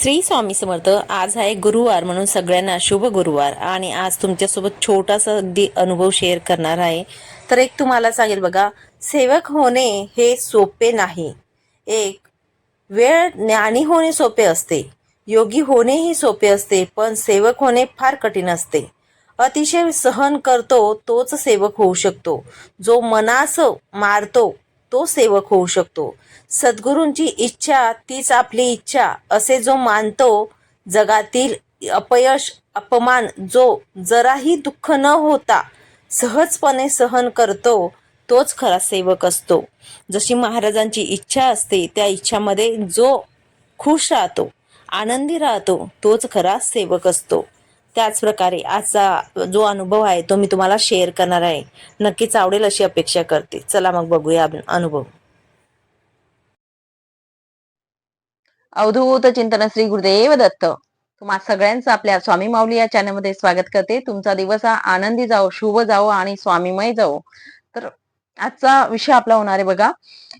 श्री स्वामी समर्थ आज आहे गुरुवार म्हणून सगळ्यांना शुभ गुरुवार. आणि आज तुमच्यासोबत छोटासा अगदी अनुभव शेअर करणार आहे. तर एक तुम्हाला सांगेल बघा सेवक होणे हे सोपे नाही. एक वेळ ज्ञानी होणे सोपे असते. योगी होणेही सोपे असते पण सेवक होणे फार कठीण असते. अतिशय सहन करतो तोच सेवक होऊ शकतो. जो मनास मारतो तो सेवक होऊ शकतो. सद्गुरूंची इच्छा तीच आपली इच्छा असे जो मानतो जगातील अपयश अपमान जो जराही दुःख न होता सहजपणे सहन करतो तोच खरा सेवक असतो. जशी महाराजांची इच्छा असते त्या इच्छामध्ये जो खुश राहतो आनंदी राहतो तोच खरा सेवक असतो. त्याच प्रकारे आजचा जो अनुभव आहे तो मी तुम्हाला शेअर करणार आहे. नक्कीच आवडेल अशी अपेक्षा करते. चला मग बघूया अनुभव. अवधूत चिंतन श्री गुरुदेव दत्त. तुम्हा सगळ्यांचं आपल्या स्वामी माऊली या चॅनलमध्ये स्वागत करते. तुमचा दिवस हा आनंदी जाओ शुभ जाओ आणि स्वामीमय जाओ तर आजचा विषय आपला होणार आहे बघा.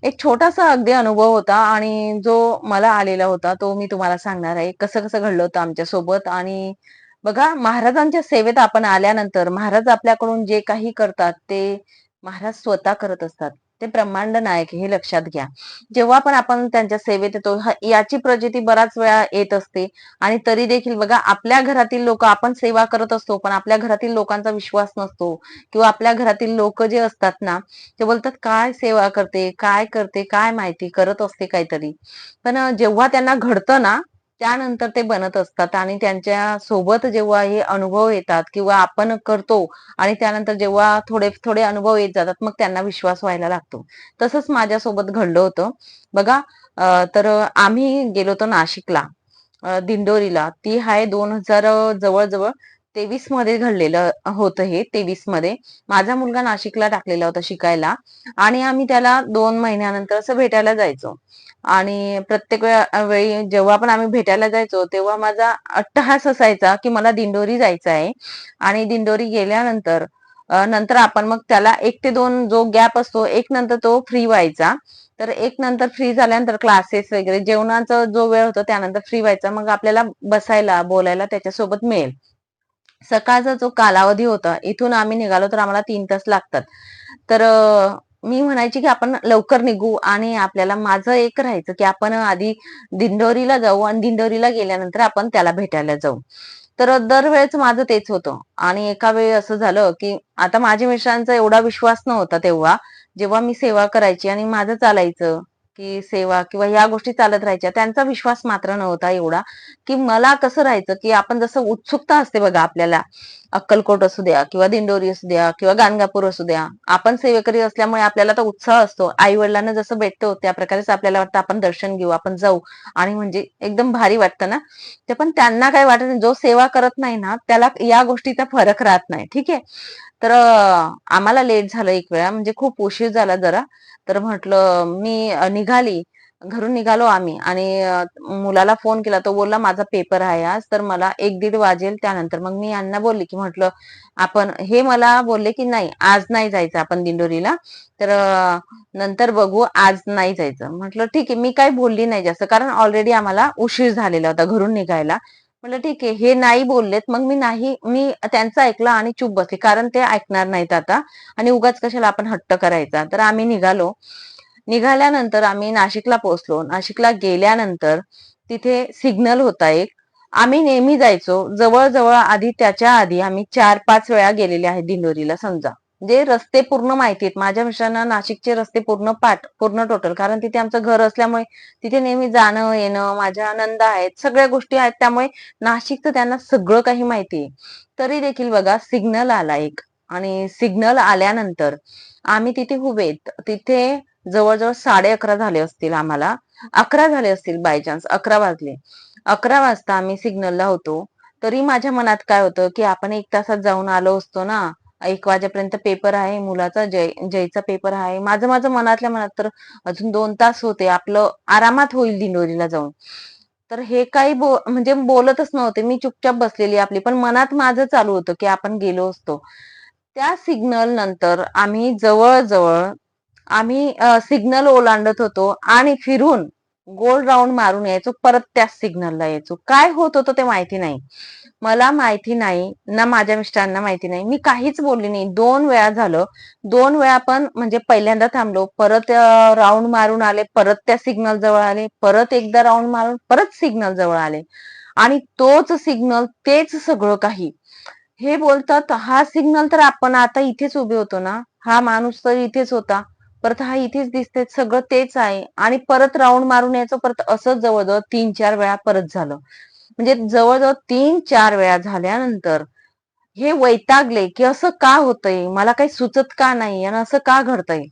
एक छोटासा अगदी अनुभव होता आणि जो मला आलेला होता तो मी तुम्हाला सांगणार आहे. कसं कसं घडलं होतं आमच्यासोबत आणि बघा महाराजांच्या सेवेत आपण आल्यानंतर महाराज आपल्याकडून जे काही करतात ते महाराज स्वतः करत असतात. ते ब्रह्मांड नायक हे लक्षात घ्या. जेव्हा पण आपण त्यांच्या सेवेत येतो याची प्रचिती बराच वेळा येत असते. आणि तरी देखील बघा आपल्या घरातील लोक आपण सेवा करत असतो पण आपल्या घरातील लोकांचा विश्वास नसतो. किंवा आपल्या घरातील लोक जे असतात ना ते बोलतात काय सेवा करते? काय करते? काय माहिती? करत असते काहीतरी. पण जेव्हा त्यांना घडतं ना त्यानंतर ते बनत असतात आणि त्यांच्यासोबत जेव्हा हे अनुभव येतात किंवा आपण करतो आणि त्यानंतर जेव्हा थोडे थोडे अनुभव येत जातात मग त्यांना विश्वास व्हायला लागतो. तसंच माझ्यासोबत घडलं होतं. बघा तर आम्ही गेलो होतो नाशिकला दिंडोरीला. ती आहे दोन हजार जवळजवळ तेवीसमध्ये घडलेलं होतं हे तेवीसमध्ये माझा मुलगा नाशिकला टाकलेला होता शिकायला आणि आम्ही त्याला दोन महिन्यानंतर असं भेटायला जायचो. आणि प्रत्येक वेळा- वेळी जेव्हा पण आम्ही भेटायला जायचो तेव्हा माझा अट्टहास असायचा की मला दिंडोरी जायचं आहे आणि दिंडोरी गेल्यानंतर नंतर आपण मग त्याला एक ते दोन जो गॅप असतो एक नंतर तो फ्री व्हायचा. तर एक नंतर फ्री झाल्यानंतर क्लासेस वगैरे जेवणाचा जो वेळ होता त्यानंतर फ्री व्हायचा. मग आपल्याला बसायला बोलायला त्याच्यासोबत मिळेल. सकाळचा जो कालावधी होता इथून आम्ही निघालो तर आम्हाला तीन तास लागतात. तर मी म्हणायची की आपण लवकर निघू आणि आपल्याला माझं एक राहायचं की आपण आधी दिंडोरीला जाऊ आणि दिंडोरीला गेल्यानंतर आपण त्याला भेटायला जाऊ. तर दरवेळेस माझं तेच होतं आणि एका वेळी असं झालं की आता माझ्या मिस्टरांचा एवढा विश्वास नव्हता तेव्हा जेव्हा मी सेवा करायची आणि माझं चालायचं की सेवा किंवा ह्या गोष्टी चालत राहायच्या त्यांचा विश्वास मात्र नव्हता एवढा. की मला कसं राहायचं की आपण जसं उत्सुकता असते बघा आपल्याला अक्कलकोट असू द्या किंवा दिंडोरी असू द्या किंवा गाणगापूर असू द्या आपण सेवेकरी असल्यामुळे आपल्याला तर उत्साह असतो. आई वडिलांना जसं भेटतो त्या प्रकारेच आपल्याला वाटतं आपण दर्शन घेऊ आपण जाऊ आणि म्हणजे एकदम भारी वाटतं ना. ते पण त्यांना काय वाटत नाही जो सेवा करत नाही ना त्याला या गोष्टीचा फरक राहत नाही. ठीक आहे? तर आम्हाला लेट झालं एक वेळा म्हणजे खूप उशीर झाला जरा. तर म्हटलं मी निघाली. घरून निघालो आम्ही. आणि मुलाला फोन केला. तो बोलला माझा पेपर आहे आज तर मला एक दीड वाजेल त्यानंतर. मग मी यांना बोलली की म्हटलं आपण हे मला बोलले की नाही आज नाही जायचं आपण दिंडोरीला तर नंतर बघू आज नाही जायचं. म्हटलं ठीक आहे मी काही बोलली नाही जास्त कारण ऑलरेडी आम्हाला उशीर झालेला होता घरून निघायला. म्हटलं ठीक आहे हे नाही बोललेत मग मी नाही मी त्यांचं ऐकलं आणि चूप बसले कारण ते ऐकणार नाहीत आता आणि उगाच कशाला आपण हट्ट करायचा. तर आम्ही निघालो. निघाल्यानंतर आम्ही नाशिकला पोहोचलो. नाशिकला गेल्यानंतर तिथे सिग्नल होता एक. आम्ही नेहमी जायचो. जवळजवळ आधी त्याच्या आधी आम्ही चार पाच वेळा गेलेले आहेत दिंडोरीला समजा. म्हणजे रस्ते पूर्ण माहिती आहेत माझ्या मिस्टरांना नाशिकचे रस्ते पूर्ण पाठ पूर्ण टोटल कारण तिथे आमचं घर असल्यामुळे तिथे नेहमी जाणं येणं माझ्या नंदा आहेत सगळ्या गोष्टी आहेत. त्यामुळे नाशिकचं त्यांना सगळं काही माहिती आहे. तरी देखील बघा सिग्नल आला एक. आणि सिग्नल आल्यानंतर आम्ही तिथे हुबेत तिथे जवळजवळ साडे अकरा झाले असतील आम्हाला. अकरा झाले असतील बाय चान्स अकरा वाजले. अकरा वाजता आम्ही सिग्नलला होतो. तरी माझ्या मनात काय होतं की आपण एक तासात जाऊन आलो असतो ना एक वाजेपर्यंत पेपर आहे मुलाचा जय जयचा पेपर आहे. माझं माझं मनातल्या मनात तर अजून दोन तास होते. आपलं आरामात होईल दिंडोरीला जाऊन. तर हे काही बो म्हणजे बोलतच नव्हते. मी चुपचाप बसलेली आपली. पण मनात माझं चालू होतं की आपण गेलो असतो. त्या सिग्नल नंतर आम्ही जवळजवळ आम्ही सिग्नल ओलांडत होतो आणि फिरून गोल राऊंड मारून यायचो परत त्याच सिग्नलला यायचो. काय होत होतं ते माहिती नाही. मला माहिती नाही ना माझ्या मिस्टरांना माहिती नाही. मी काहीच बोलली नाही. दोन वेळा झालं. दोन वेळा पण म्हणजे पहिल्यांदा थांबलो. परत राऊंड मारून आले परत त्या सिग्नल जवळ आले परत एकदा राऊंड मारून परत सिग्नल जवळ आले. आणि तोच सिग्नल तेच सगळं काही. हे बोलतात हा सिग्नल तर आपण आता इथेच उभे होतो ना? हा माणूस तर इथेच होता. परत हा इथेच दिसते सगळं तेच आहे. आणि परत राऊंड मारून यायचं परत असंच जवळजवळ तीन चार वेळा परत झालं. म्हणजे जवळजवळ तीन चार वेळा झाल्यानंतर हे वैतागले की असं का होतंय? मला काही सुचत का नाही? आणि असं का घडतंय?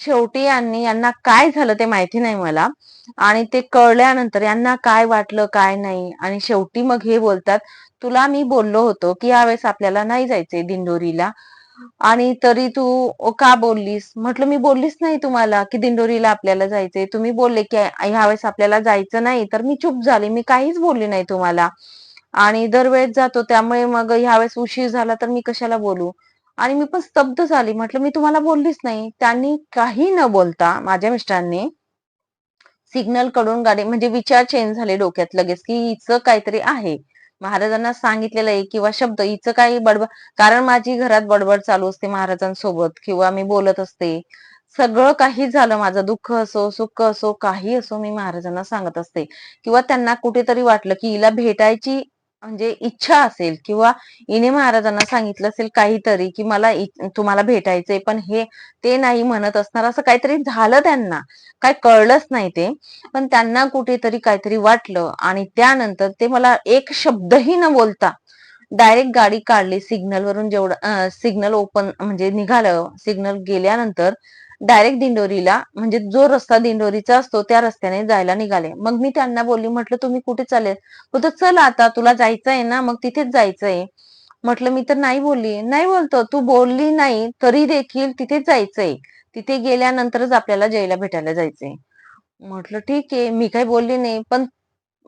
शेवटी यांनी यांना काय झालं ते माहिती नाही मला. आणि ते कळल्यानंतर यांना काय वाटलं काय नाही? आणि शेवटी मग हे बोलतात तुला मी बोललो होतो की यावेळेस आपल्याला नाही जायचंय दिंडोरीला. आणि तरी तू का बोललीस? म्हटलं मी बोललीच नाही तुम्हाला की दिंडोरीला आपल्याला जायचंय. तुम्ही बोलले की ह्यावेळेस आपल्याला जायचं नाही तर मी चूप झाली. मी काहीच बोलली नाही तुम्हाला. आणि दरवेळेस जातो त्यामुळे मग ह्यावेळेस उशीर झाला तर मी कशाला बोलू? आणि मी पण स्तब्ध झाली. म्हटलं मी तुम्हाला बोललीच नाही. त्यांनी काही न बोलता माझ्या मिस्टरांनी सिग्नलकडून गाडी म्हणजे विचार चेंज झाले डोक्यात लगेच की हिचं काहीतरी आहे. महाराजांना सांगितलेलं आहे किंवा शब्द हिचं काही बडबड कारण माझी घरात बडबड चालू असते महाराजांसोबत किंवा मी बोलत असते. सगळं काही झालं माझं दुःख असो सुख असो काही असो मी महाराजांना सांगत असते. किंवा त्यांना कुठेतरी वाटलं की हिला भेटायची म्हणजे इच्छा असेल किंवा इने महाराजांना सांगितलं असेल काहीतरी की मला तुम्हाला भेटायचंय पण हे ते नाही म्हणत असणार. असं काहीतरी झालं त्यांना. काय कळलंच नाही ते. पण त्यांना कुठेतरी काहीतरी वाटलं आणि त्यानंतर ते मला एक शब्दही न बोलता डायरेक्ट गाडी काढली सिग्नल वरून जेवढं सिग्नल ओपन म्हणजे निघालं सिग्नल गेल्यानंतर डायरेक्ट दिंडोरीला म्हणजे जो रस्ता दिंडोरीचा असतो त्या रस्त्याने जायला निघाले. मग मी त्यांना बोलली म्हटलं तुम्ही कुठे चालेल बोलतो चल आता तुला जायचंय ना मग तिथेच जायचंय. म्हटलं मी तर नाही बोलली. नाही बोलतो तू बोलली नाही तरी देखील तिथेच जायचंय. तिथे गेल्यानंतरच आपल्याला जयला भेटायला जायचंय. म्हटलं ठीक आहे मी काही बोलली नाही पण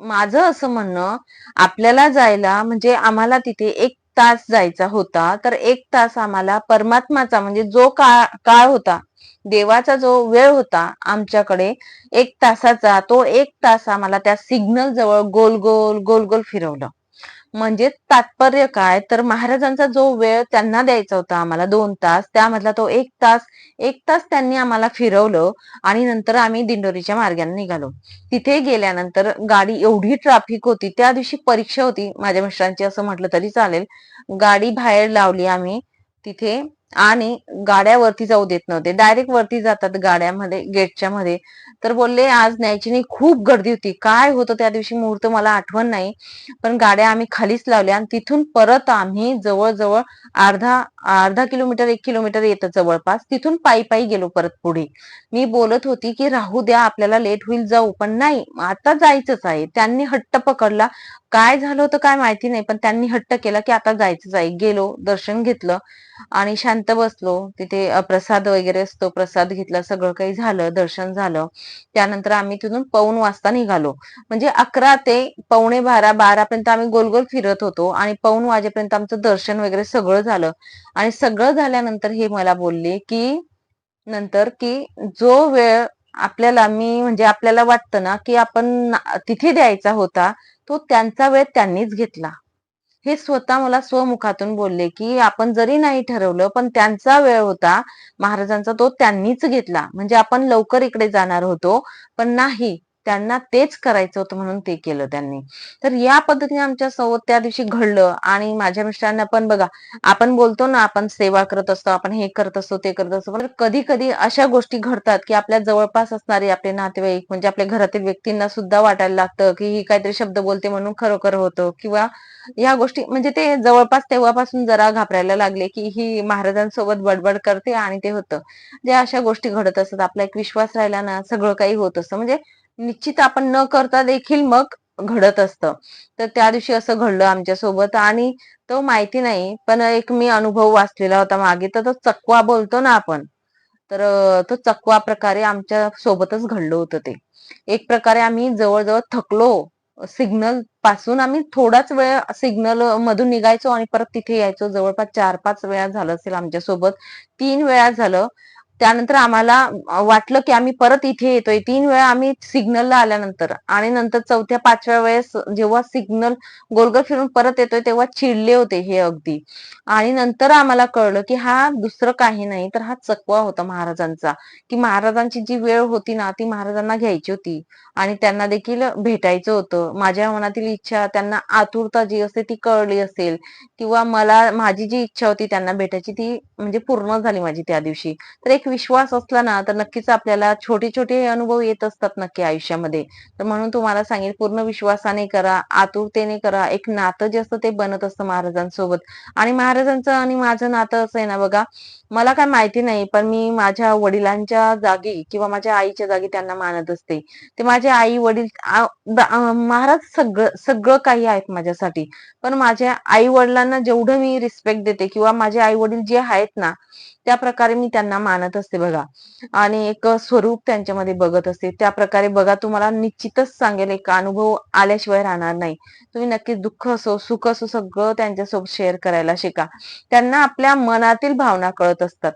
माझं असं म्हणणं आपल्याला जायला म्हणजे आम्हाला तिथे एक तास जायचा होता तर एक तास आम्हाला परमात्माचा म्हणजे जो काळ काळ होता देवाचा जो वेळ होता आमच्याकडे एक तासाचा तो एक तास आम्हाला त्या सिग्नल जवळ गोल गोल गोल गोल फिरवलं. म्हणजे तात्पर्य काय? तर महाराजांचा जो वेळ त्यांना द्यायचा होता आम्हाला दोन तास त्यामधला तो एक तास एक तास त्यांनी आम्हाला फिरवलं आणि नंतर आम्ही दिंडोरीच्या मार्गाने निघालो. तिथे गेल्यानंतर गाडी एवढी ट्राफिक होती त्या दिवशी परीक्षा होती माझ्या मिस्टरांची असं म्हटलं तरी चालेल. गाडी बाहेर लावली आम्ही तिथे आणि गाड्या वरती जाऊ देत नव्हते. डायरेक्ट वरती जातात गाड्यामध्ये गेटच्या मध्ये. तर बोलले आज न्यायची नाही खूप गर्दी होती. काय होतं त्या दिवशी? मुहूर्त मला आठवण नाही. पण गाड्या आम्ही खालीच लावल्या आणि तिथून परत आम्ही जवळजवळ अर्धा अर्धा किलोमीटर एक किलोमीटर येतं जवळपास. तिथून पायी पायी गेलो परत पुढे. मी बोलत होती की राहू द्या आपल्याला लेट होईल जाऊ. पण नाही आता जायचंच आहे. त्यांनी हट्ट पकडला. काय झालं होतं काय माहिती नाही पण त्यांनी हट्ट केला की आता जायचंच आहे गेलो दर्शन घेतलं आणि शांत बसलो. तिथे प्रसाद वगैरे असतो प्रसाद घेतला सगळं काही झालं दर्शन झालं. त्यानंतर आम्ही तिथून पाऊन वाजता निघालो. म्हणजे अकरा ते पावणे बारा बारापर्यंत आम्ही गोलगोल फिरत होतो आणि पाऊन वाजेपर्यंत आमचं दर्शन वगैरे सगळं झालं. आणि सगळं झाल्यानंतर हे मला बोलले की नंतर की जो वेळ आपल्याला मी म्हणजे आपल्याला वाटतं ना की आपण तिथे द्यायचा होता तो त्यांचा वेळ त्यांनीच घेतला. हे स्वतः मला स्वमुखातून बोलले की आपण जरी नाही ठरवलं पण त्यांचा वेळ होता महाराजांचा तो त्यांनीच घेतला. म्हणजे आपण लवकर इकडे जाणार होतो पण नाही. त्यांना तेच करायचं होतं म्हणून ते केलं त्यांनी. तर या पद्धतीने आमच्यासोबत त्या दिवशी घडलं आणि माझ्या मिस्टरांना पण बघा आपण बोलतो ना आपण सेवा करत असतो आपण हे करत असतो ते करत असतो पण कधी कधी अशा गोष्टी घडतात की आपल्या जवळपास असणारे आपले नातेवाईक म्हणजे आपल्या घरातील व्यक्तींना सुद्धा वाटायला लागतं की ही काहीतरी शब्द बोलते म्हणून खरोखर होतं किंवा या गोष्टी म्हणजे ते जवळपास तेव्हापासून जरा घाबरायला लागले की ही महाराजांसोबत बडबड करते आणि ते होतं. जे अशा गोष्टी घडत असतात आपला एक विश्वास राहिला ना सगळं काही होत असतं. म्हणजे निश्चित आपण न करता देखील मग घडत असतं. तर त्या दिवशी असं घडलं आमच्यासोबत आणि तो माहिती नाही पण एक मी अनुभव वाचलेला होता मागे तर तो चकवा बोलतो ना आपण तर तो चकवा प्रकारे आमच्या सोबतच घडलं होतं ते. एक प्रकारे आम्ही जवळजवळ थकलो सिग्नलपासून आम्ही थोडाच वेळ सिग्नल मधून निघायचो आणि परत तिथे यायचो. जवळपास चार पाच वेळा झालं असेल आमच्यासोबत तीन वेळा झालं. त्यानंतर आम्हाला वाटलं की आम्ही परत इथे येतोय. तीन वेळा आम्ही सिग्नलला आल्यानंतर आणि नंतर चौथ्या पाचव्या वेळेस जेव्हा सिग्नल गोलगोल फिरून परत येतोय तेव्हा चिडले होते हे अगदी. आणि नंतर आम्हाला कळलं की हा दुसरं काही नाही तर हा चकवा होता महाराजांचा. की महाराजांची जी वेळ होती ना ती महाराजांना घ्यायची होती. आणि त्यांना देखील भेटायचं होतं. माझ्या मनातील इच्छा त्यांना आतुरता जी असते ती कळली असेल. किंवा मला माझी जी इच्छा होती त्यांना भेटायची ती म्हणजे पूर्ण झाली माझी त्या दिवशी. तर एक विश्वास असला ना तर नक्कीच आपल्याला छोटे छोटे अनुभव येत असतात नक्की आयुष्यामध्ये. तर म्हणून तुम्हाला सांगेल पूर्ण विश्वासाने करा आतुरतेने करा. एक नातं जे असतं ते बनत असतं महाराजांसोबत. आणि महाराजांचं आणि माझं नातं असं आहे ना बघा मला काय माहिती नाही पण मी माझ्या वडिलांच्या जागी किंवा माझ्या आईच्या जागी त्यांना मानत असते. ते माझे आई वडील महाराज सगळं सगळं काही आहेत माझ्यासाठी. पण माझ्या आई वडिलांना जेवढं मी रिस्पेक्ट देते किंवा माझे आई वडील जे आहेत ना त्या प्रकारे मी त्यांना मानत असते बघा. आणि एक स्वरूप त्यांच्यामध्ये बघत असते. त्या प्रकारे बघा तुम्हाला निश्चितच सांगेल एक अनुभव आल्याशिवाय राहणार नाही. तुम्ही नक्कीच दुःख असो सुख असो सगळं त्यांच्यासोबत शेअर करायला शिका. त्यांना आपल्या मनातील भावना कळत असतात.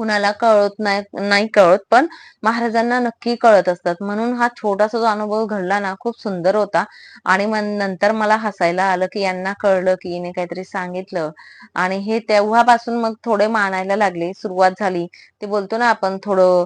कुणाला कळत नाही नाही कळत पण महाराजांना नक्की कळत असतात. म्हणून हा छोटासा जो अनुभव घडला ना खूप सुंदर होता. आणि मग नंतर मला हसायला आलं की यांना कळलं की हिने काहीतरी सांगितलं. आणि हे तेव्हापासून मग थोडे मानायला लागले सुरुवात झाली. ते बोलतो ना आपण थोडं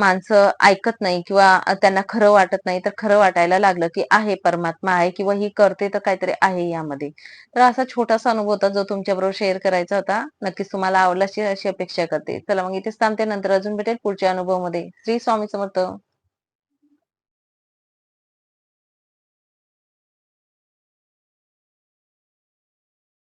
माणसं ऐकत नाही किंवा त्यांना खरं वाटत नाही तर खरं वाटायला लागलं की आहे परमात्मा आहे किंवा ही करते तर काहीतरी आहे यामध्ये. तर असा छोटासा अनुभव होता जो तुमच्याबरोबर शेअर करायचा होता. नक्कीच तुम्हाला आवडला अशी अशी अपेक्षा करते. चला मग इथेच थांबते. नंतर अजून भेटेल पुढच्या अनुभवामध्ये. श्री स्वामी समर्थ.